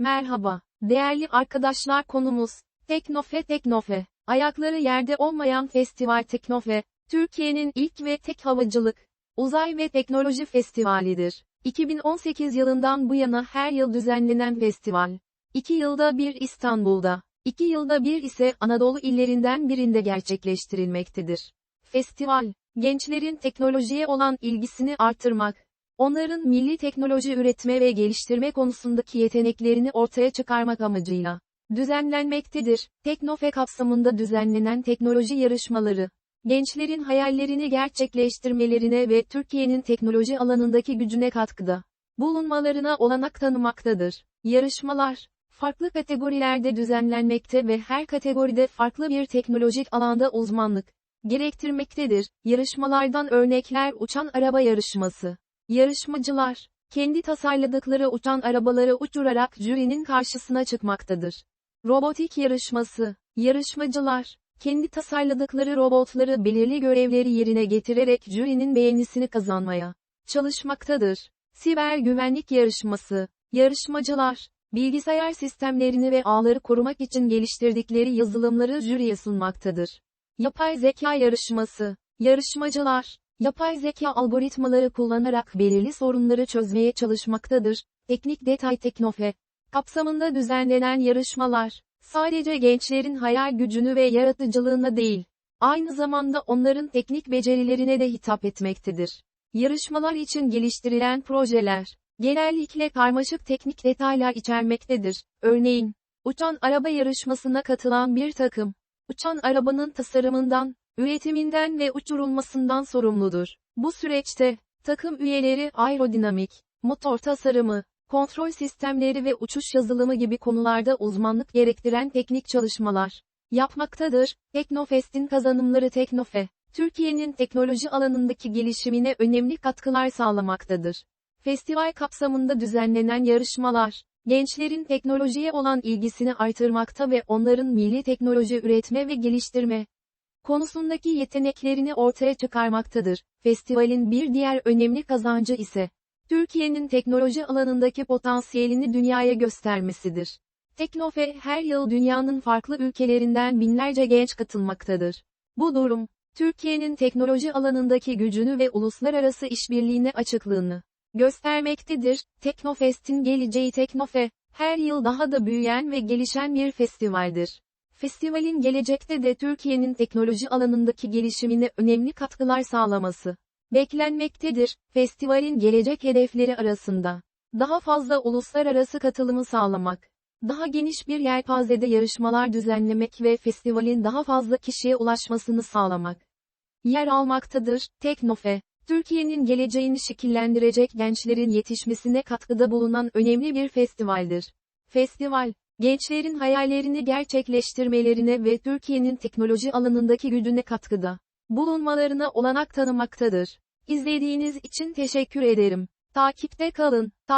Merhaba, değerli arkadaşlar konumuz, Teknofe Teknofe, ayakları yerde olmayan festival Teknofe, Türkiye'nin ilk ve tek havacılık, uzay ve teknoloji festivalidir. 2018 yılından bu yana her yıl düzenlenen festival. 2 yılda bir İstanbul'da, 2 yılda bir ise Anadolu illerinden birinde gerçekleştirilmektedir. Festival, gençlerin teknolojiye olan ilgisini artırmak, onların milli teknoloji üretme ve geliştirme konusundaki yeteneklerini ortaya çıkarmak amacıyla düzenlenmektedir. Teknofe kapsamında düzenlenen teknoloji yarışmaları, gençlerin hayallerini gerçekleştirmelerine ve Türkiye'nin teknoloji alanındaki gücüne katkıda bulunmalarına olanak tanımaktadır. Yarışmalar, farklı kategorilerde düzenlenmekte ve her kategoride farklı bir teknolojik alanda uzmanlık gerektirmektedir. Yarışmalardan örnekler uçan araba yarışması. Yarışmacılar, kendi tasarladıkları uçan arabaları uçurarak jürinin karşısına çıkmaktadır. Robotik yarışması. Yarışmacılar, kendi tasarladıkları robotları belirli görevleri yerine getirerek jürinin beğenisini kazanmaya çalışmaktadır. Siber güvenlik yarışması. Yarışmacılar, bilgisayar sistemlerini ve ağları korumak için geliştirdikleri yazılımları jüriye sunmaktadır. Yapay zeka yarışması. Yarışmacılar, yapay zeka algoritmaları kullanarak belirli sorunları çözmeye çalışmaktadır. Teknik detay teknofe. Kapsamında düzenlenen yarışmalar, sadece gençlerin hayal gücünü ve yaratıcılığına değil, aynı zamanda onların teknik becerilerine de hitap etmektedir. Yarışmalar için geliştirilen projeler, genellikle karmaşık teknik detaylar içermektedir. Örneğin, uçan araba yarışmasına katılan bir takım, uçan arabanın tasarımından, üretiminden ve uçurulmasından sorumludur. Bu süreçte, takım üyeleri aerodinamik, motor tasarımı, kontrol sistemleri ve uçuş yazılımı gibi konularda uzmanlık gerektiren teknik çalışmalar yapmaktadır. Teknofest'in kazanımları Teknofe, Türkiye'nin teknoloji alanındaki gelişimine önemli katkılar sağlamaktadır. Festival kapsamında düzenlenen yarışmalar, gençlerin teknolojiye olan ilgisini artırmakta ve onların milli teknoloji üretme ve geliştirme konusundaki yeteneklerini ortaya çıkarmaktadır. Festivalin bir diğer önemli kazancı ise, Türkiye'nin teknoloji alanındaki potansiyelini dünyaya göstermesidir. Teknofe her yıl dünyanın farklı ülkelerinden binlerce genç katılmaktadır. Bu durum, Türkiye'nin teknoloji alanındaki gücünü ve uluslararası işbirliğine açıklığını göstermektedir. Teknofest'in geleceği Teknofe, her yıl daha da büyüyen ve gelişen bir festivaldir. Festivalin gelecekte de Türkiye'nin teknoloji alanındaki gelişimine önemli katkılar sağlaması beklenmektedir. Festivalin gelecek hedefleri arasında daha fazla uluslararası katılımı sağlamak, daha geniş bir yelpazede yarışmalar düzenlemek ve festivalin daha fazla kişiye ulaşmasını sağlamak yer almaktadır. Teknofe, Türkiye'nin geleceğini şekillendirecek gençlerin yetişmesine katkıda bulunan önemli bir festivaldir. Festival, gençlerin hayallerini gerçekleştirmelerine ve Türkiye'nin teknoloji alanındaki gücüne katkıda bulunmalarına olanak tanımaktadır. İzlediğiniz için teşekkür ederim. Takipte kalın. Ta